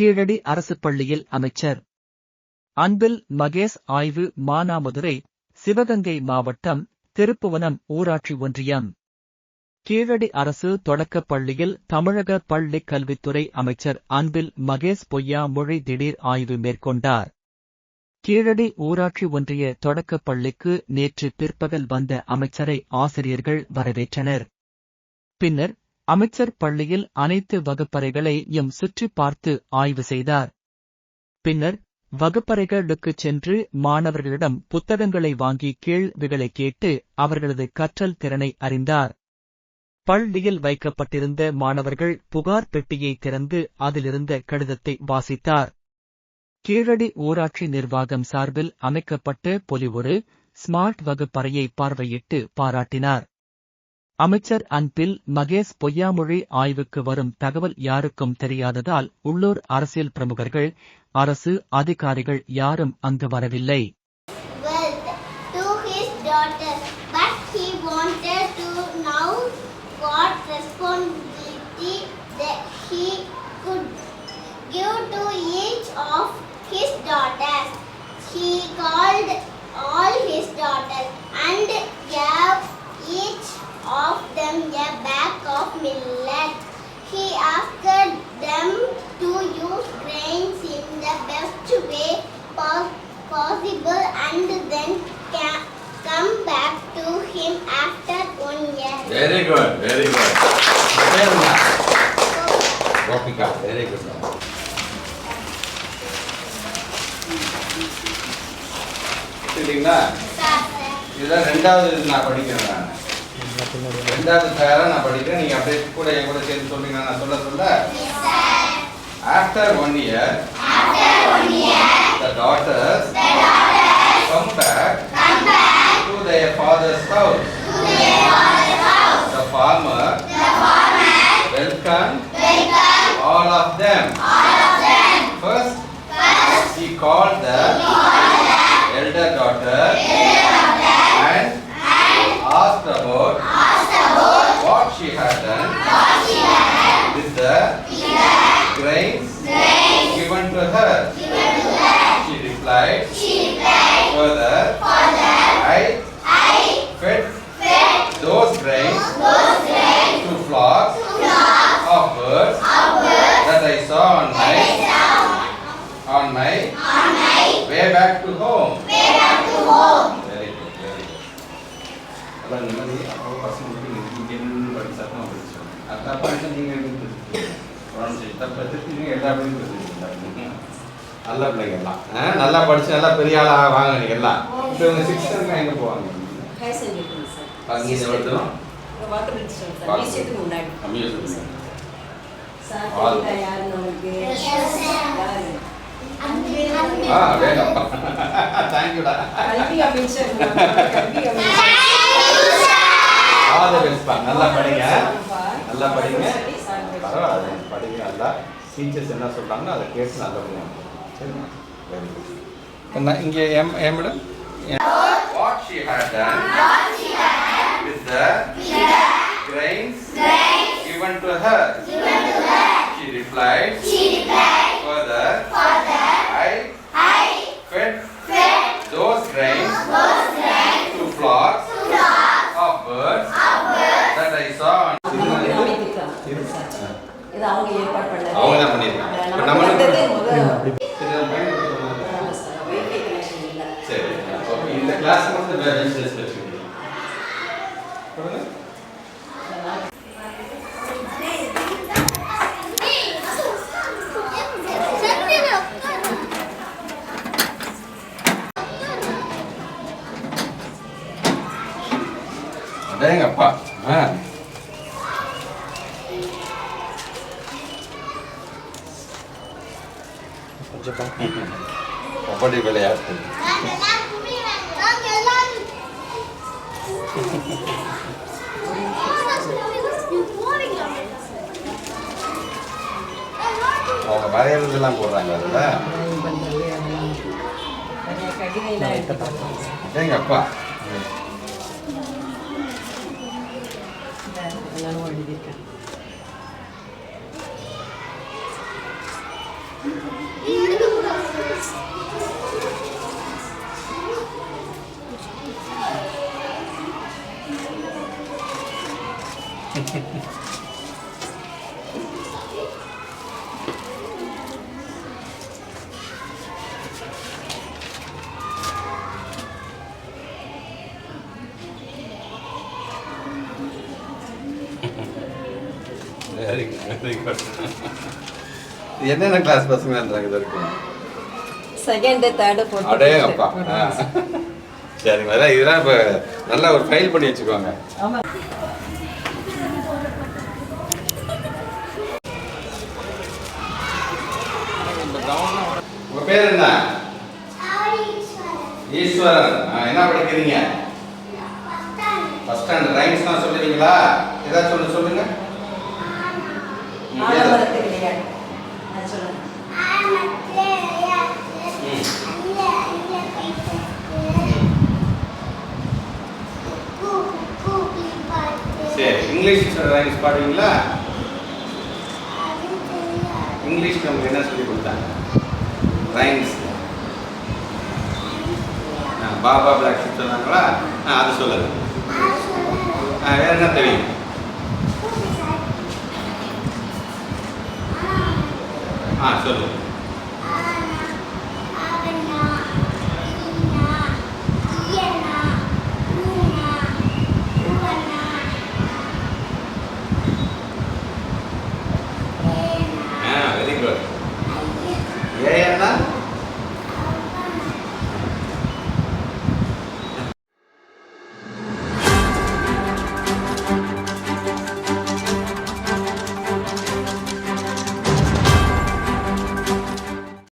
கீழடி அரசு பள்ளியில் அமைச்சர். அன்பில் மகேஷ் ஆய்வு மானாமதுரை சிவகங்கை மாவட்டம் திருப்புவனம் ஊராட்சி ஒன்றியம். கீழடி அரசு தொடக்கப் பள்ளியில் தமிழக பள்ளிக் கல்வித்துறை அமைச்சர் அன்பில் மகேஷ் பொய்யாமொழி திடீர் ஆய்வு மேற்கொண்டார். கீழடி ஊராட்சி ஒன்றிய தொடக்கப் பள்ளிக்கு நேற்று பிற்பகல் வந்த அமைச்சரை ஆசிரியர்கள் வரவேற்றனர். பின்னர் அமைச்சர் பள்ளியில் அனைத்து வகுப்பறைகளையும் சுற்றி பார்த்து ஆய்வு செய்தார். பின்னர் வகுப்பறைகளுக்குச் சென்று மாணவர்களிடம் புத்தகங்களை வாங்கி கேள்விகளை கேட்டு அவர்களது கற்றல் திறனை அறிந்தார். பள்ளியில் வைக்கப்பட்டிருந்த மாணவர்கள் புகார் பெட்டியை திறந்து அதிலிருந்த கடிதத்தை வாசித்தார். கீழடி ஊராட்சி நிர்வாகம் சார்பில் அமைக்கப்பட்ட பொலிவுறு ஸ்மார்ட் வகுப்பறையை பார்வையிட்டு பாராட்டினார். அமைச்சர் அன்பில் மகேஷ் பொய்யாமொழி ஆய்வுக்கு வரும் தகவல் யாருக்கும் தெரியாததால் உள்ளூர் அரசியல் பிரமுகர்கள் அரசு அதிகாரிகள் யாரும் அங்கு வரவில்லை. He called millet. He asked them to use grains in the best way pos- possible and then ca- come back to him after one year. Very good very good பேருங்க கோபிகா வெரி குட் சரிங்களா இதுதான் ரெண்டாவது இது நான் படிக்கிறேன் நான் ரெண்டாவது பேரா நான் படிக்கிறேன் நீங்க அப்படியே கூட என் கூட சேர்ந்து சொல்றீங்க நான் சொல்ல சொல்ல after one year the daughters come back to their father's house. The farmer welcomed all of them. First, he called the elder daughter and asked about, asked about what she had done, what she had done with the, with the grains, grains given, to her. given to her. She replied, she replied further, I, I fed, fed those grains, those grains to flocks, to flocks of birds, of birds that I saw on my, on my, on my way back to home. Way back to home. அதான் இந்த மாதிரி அப்போ பசங்களுக்கு இங்கே இங்கே படி சத்தமாக படிச்சோம் அது தப்பாக நீங்கள் எப்படி தெரிஞ்சுக்கணும் தப்பை திருப்பி நீங்கள் எல்லா அப்படியும் தெரிஞ்சுக்கணும் நல்ல பிள்ளைங்க எல்லாம் நல்லா படிச்சு நல்லா பெரிய ஆளா வாங்க நீங்க எல்லாம் இப்போ இவங்க சிக்ஸ்டர்லாம் எங்க போவாங்க வேணும் தேங்க்யூடா தி பெஸ்ட் நல்லா படிங்க. நல்லா படிங்க. பரவாயில்ல. படிங்க நல்லா. டீச்சர்ஸ் என்ன சொல்றாங்களோ அதை கேட்டு நல்லா படிங்க சரிம்மா? வெரி குட் இங்கே M N madam What she had done with the இது அவங்க ஏற்பாடு பண்ணது அவங்க தான் பண்ணியிருக்காங்க. இப்ப நம்ம சரி, இந்த கிளாஸ் மட்டும் வேற வச்சுக்கோங்க அடேங்கப்பா. ஆ. கபடி விளையாட்டு அவங்க வரைகிறதெல்லாம் போடுறாங்க அதில் டிராயிங் பண்ணுறது அதெல்லாம் நிறைய என்னென்ன கிளாஸ் பசங்க இருந்தாங்க இது வரைக்கும் செகண்ட் தேர்டு ஃபோர்த்து அடே அப்பா. சரிங்க அதான் இதெல்லாம் இப்போ நல்லா ஒரு ஃபைல் பண்ணி வச்சுக்கோங்க. உங்க பேர் என்ன? ஈஸ்வரன். என்ன படிக்கிறீங்க? ஃபர்ஸ்ட் ஸ்டாண்டர்ட் ரைம்ஸ் தான் சொல்லுவீங்களா? ஏதாச்சும் ஒன்று சொல்லுங்க. சரி இங்கிலீஷ் ரைம்ஸ் பாடுவீங்களா இங்கிலீஷ் நமக்கு என்ன சொல்லி கொடுத்தாங்க? ரைம்ஸ் பாபா பிளாக் சொன்னாங்களா? ஆ அது சொல்லுங்க. ஆ வேற என்ன தெரியும்? ஆ சொல்லுங்கள்